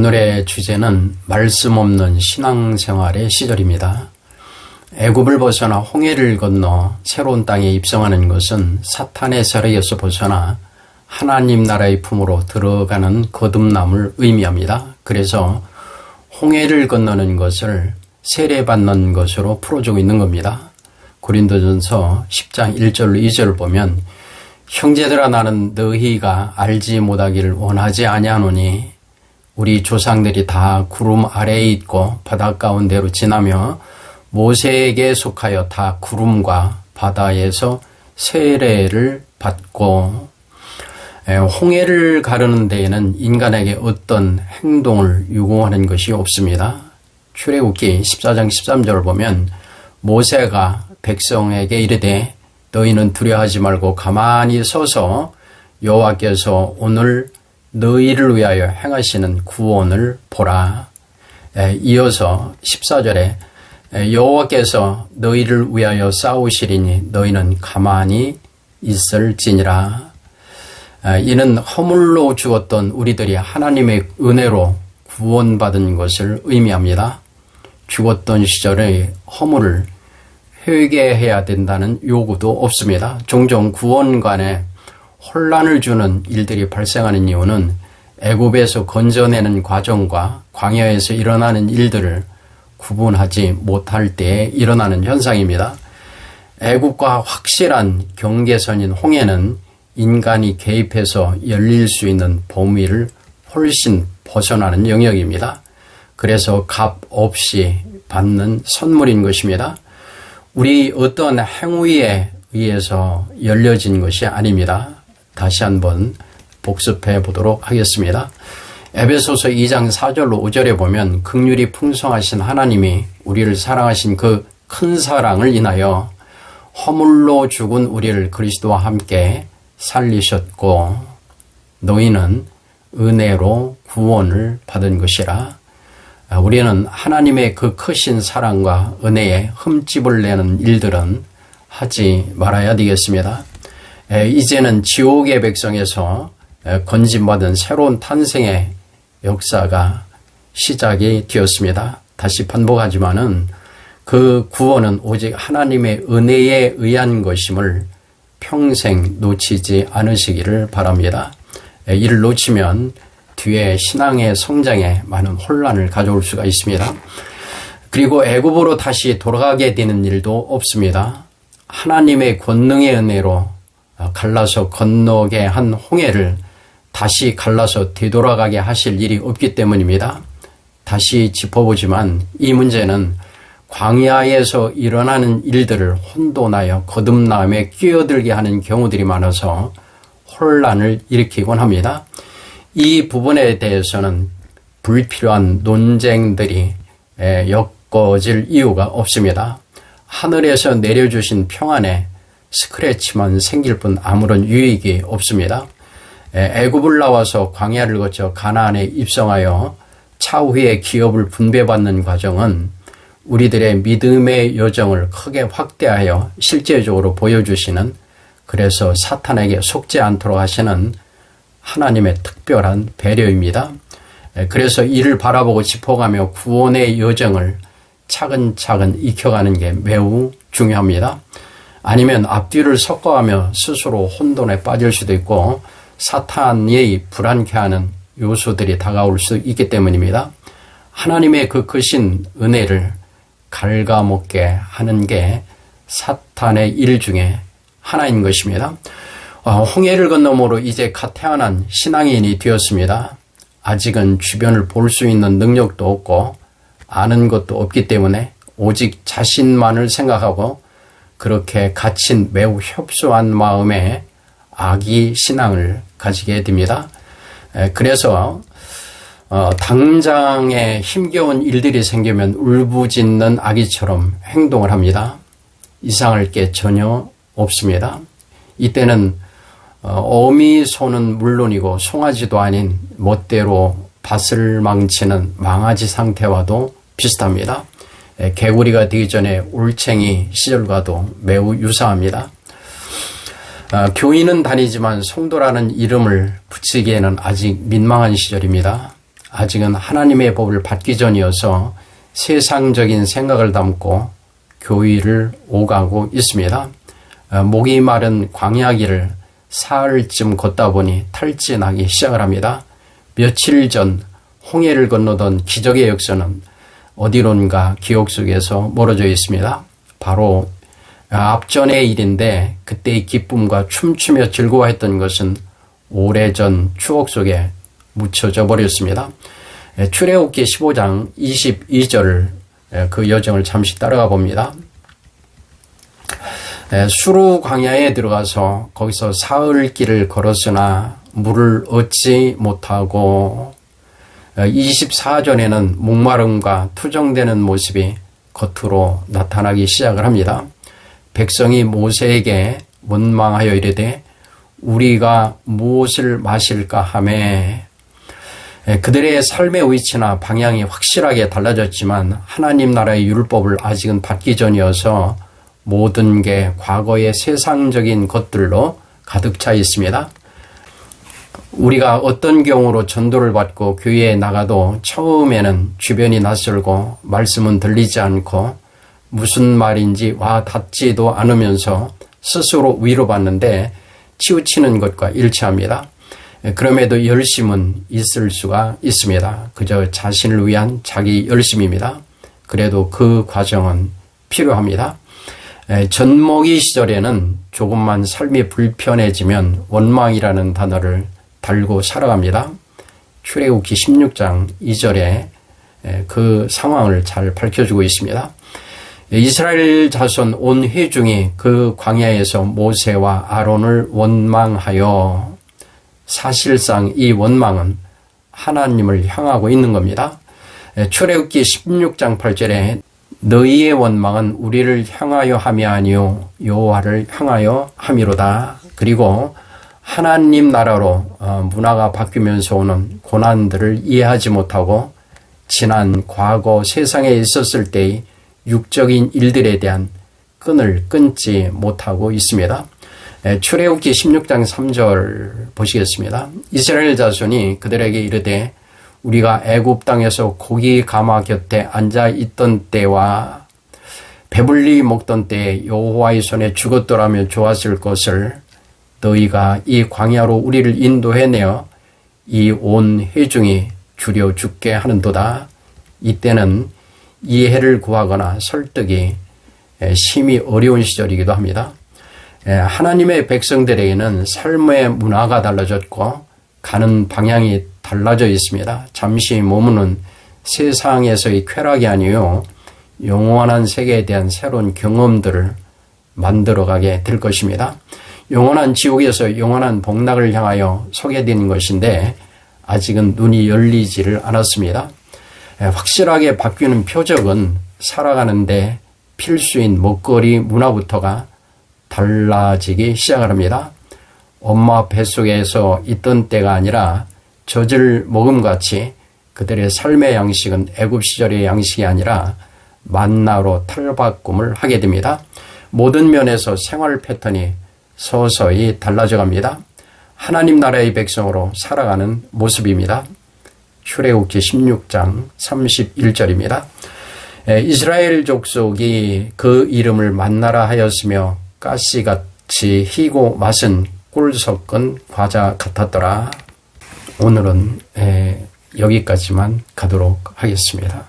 오늘의 주제는 말씀 없는 신앙생활의 시절입니다. 애굽을 벗어나 홍해를 건너 새로운 땅에 입성하는 것은 사탄의 세력에서 벗어나 하나님 나라의 품으로 들어가는 거듭남을 의미합니다. 그래서 홍해를 건너는 것을 세례받는 것으로 풀어주고 있는 겁니다. 고린도전서 10장 1절로 2절을 보면 형제들아 나는 너희가 알지 못하기를 원하지 아니하노니 우리 조상들이 다 구름 아래에 있고 바다 가운데로 지나며 모세에게 속하여 다 구름과 바다에서 세례를 받고 홍해를 가르는 데에는 인간에게 어떤 행동을 요구하는 것이 없습니다. 출애굽기 14장 13절을 보면 모세가 백성에게 이르되 너희는 두려워하지 말고 가만히 서서 여호와께서 오늘 너희를 위하여 행하시는 구원을 보라. 이어서 14절에 여호와께서 너희를 위하여 싸우시리니 너희는 가만히 있을지니라. 이는 허물로 죽었던 우리들이 하나님의 은혜로 구원받은 것을 의미합니다. 죽었던 시절의 허물을 회개해야 된다는 요구도 없습니다. 종종 구원관에 혼란을 주는 일들이 발생하는 이유는 애굽에서 건져내는 과정과 광야에서 일어나는 일들을 구분하지 못할 때에 일어나는 현상입니다. 애굽과 확실한 경계선인 홍해는 인간이 개입해서 열릴 수 있는 범위를 훨씬 벗어나는 영역입니다. 그래서 값 없이 받는 선물인 것입니다. 우리 어떤 행위에 의해서 열려진 것이 아닙니다. 다시 한번 복습해 보도록 하겠습니다. 에베소서 2장 4절로 5절에 보면 극률이 풍성하신 하나님이 우리를 사랑하신 그 큰 사랑을 인하여 허물로 죽은 우리를 그리스도와 함께 살리셨고 너희는 은혜로 구원을 받은 것이라 우리는 하나님의 그 크신 사랑과 은혜에 흠집을 내는 일들은 하지 말아야 되겠습니다. 이제는 지옥의 백성에서 건진받은 새로운 탄생의 역사가 시작이 되었습니다. 다시 반복하지만은 그 구원은 오직 하나님의 은혜에 의한 것임을 평생 놓치지 않으시기를 바랍니다. 이를 놓치면 뒤에 신앙의 성장에 많은 혼란을 가져올 수가 있습니다. 그리고 애굽으로 다시 돌아가게 되는 일도 없습니다. 하나님의 권능의 은혜로 어, 갈라서 건너게 한 홍해를 다시 갈라서 되돌아가게 하실 일이 없기 때문입니다. 다시 짚어보지만 이 문제는 광야에서 일어나는 일들을 혼돈하여 거듭남에 끼어들게 하는 경우들이 많아서 혼란을 일으키곤 합니다. 이 부분에 대해서는 불필요한 논쟁들이 엮어질 이유가 없습니다. 하늘에서 내려주신 평안에 스크래치만 생길 뿐 아무런 유익이 없습니다. 애굽을 나와서 광야를 거쳐 가나안에 입성하여 차후에 기업을 분배받는 과정은 우리들의 믿음의 여정을 크게 확대하여 실제적으로 보여주시는 그래서 사탄에게 속지 않도록 하시는 하나님의 특별한 배려입니다. 그래서 이를 바라보고 짚어가며 구원의 여정을 차근차근 익혀가는 게 매우 중요합니다. 아니면 앞뒤를 섞어가며 스스로 혼돈에 빠질 수도 있고 사탄이 불안케 하는 요소들이 다가올 수 있기 때문입니다. 하나님의 그 크신 은혜를 갉아먹게 하는 게 사탄의 일 중에 하나인 것입니다. 어, 홍해를 건너므로 이제 갓 태어난 신앙인이 되었습니다. 아직은 주변을 볼 수 있는 능력도 없고 아는 것도 없기 때문에 오직 자신만을 생각하고 그렇게 갇힌 매우 협소한 마음에 아기 신앙을 가지게 됩니다. 그래서 어, 당장에 힘겨운 일들이 생기면 울부짖는 아기처럼 행동을 합니다. 이상할 게 전혀 없습니다. 이때는 어, 어미 소는 물론이고 송아지도 아닌 멋대로 밭을 망치는 망아지 상태와도 비슷합니다. 예, 개구리가 되기 전에 올챙이 시절과도 매우 유사합니다. 아, 교인은 다니지만 송도라는 이름을 붙이기에는 아직 민망한 시절입니다. 아직은 하나님의 법을 받기 전이어서 세상적인 생각을 담고 교회를 오가고 있습니다. 어, 목이 마른 광야길을 사흘쯤 걷다 보니 탈진하기 시작을 합니다. 며칠 전 홍해를 건너던 기적의 역사는 어디론가 기억 속에서 멀어져 있습니다. 바로 앞전의 일인데 그때의 기쁨과 춤추며 즐거워했던 것은 오래전 추억 속에 묻혀져 버렸습니다. 출애굽기 15장 22절 그 여정을 잠시 따라가 봅니다. 수루 광야에 들어가서 거기서 사흘 길을 걸었으나 물을 얻지 못하고 24절에는 목마름과 투정되는 모습이 겉으로 나타나기 시작을 합니다. 백성이 모세에게 원망하여 이르되 우리가 무엇을 마실까 하매 그들의 삶의 위치나 방향이 확실하게 달라졌지만 하나님 나라의 율법을 아직은 받기 전이어서 모든 게 과거의 세상적인 것들로 가득 차 있습니다. 우리가 어떤 경우로 전도를 받고 교회에 나가도 처음에는 주변이 낯설고 말씀은 들리지 않고 무슨 말인지 와 닿지도 않으면서 스스로 위로받는데 치우치는 것과 일치합니다. 그럼에도 열심은 있을 수가 있습니다. 그저 자신을 위한 자기 열심입니다. 그래도 그 과정은 필요합니다. 전모기 시절에는 조금만 삶이 불편해지면 원망이라는 단어를 달고 살아갑니다. 출애굽기 16장 2절에 그 상황을 잘 밝혀주고 있습니다. 이스라엘 자손 온 회중이 그 광야에서 모세와 아론을 원망하여 사실상 이 원망은 하나님을 향하고 있는 겁니다. 출애굽기 16장 8절에 너희의 원망은 우리를 향하여 함이 아니요 여호와를 향하여 함이로다. 그리고 하나님 나라로 어, 문화가 바뀌면서 오는 고난들을 이해하지 못하고 지난 과거 세상에 있었을 때의 육적인 일들에 대한 끈을 끊지 못하고 있습니다. 출애굽기 16장 3절 보시겠습니다. 이스라엘 자손이 그들에게 이르되 우리가 애굽 땅에서 고기 가마 곁에 앉아 있던 때와 배불리 먹던 때에 여호와의 손에 죽었더라면 좋았을 것을 너희가 이 광야로 우리를 인도해내어 이 온 회중이 줄여 죽게 하는도다. 이때는 이해를 구하거나 설득이 심히 어려운 시절이기도 합니다. 하나님의 백성들에게는 삶의 문화가 달라졌고 가는 방향이 달라져 있습니다. 잠시 머무는 세상에서의 쾌락이 아니요 영원한 세계에 대한 새로운 경험들을 만들어가게 될 것입니다. 영원한 지옥에서 영원한 복락을 향하여 서게 된 것인데 아직은 눈이 열리지를 않았습니다. 확실하게 바뀌는 표적은 살아가는데 필수인 먹거리 문화부터가 달라지기 시작을 합니다. 엄마 뱃속에서 있던 때가 아니라 젖을 먹음같이 그들의 삶의 양식은 애굽 시절의 양식이 아니라 만나로 탈바꿈을 하게 됩니다. 모든 면에서 생활 패턴이 서서히 달라져 갑니다. 하나님 나라의 백성으로 살아가는 모습입니다. 출애굽기 16장 31절입니다. 이스라엘 족속이 그 이름을 만나라 하였으며 가시같이 희고 맛은 꿀 섞은 과자 같았더라. 오늘은 여기까지만 가도록 하겠습니다.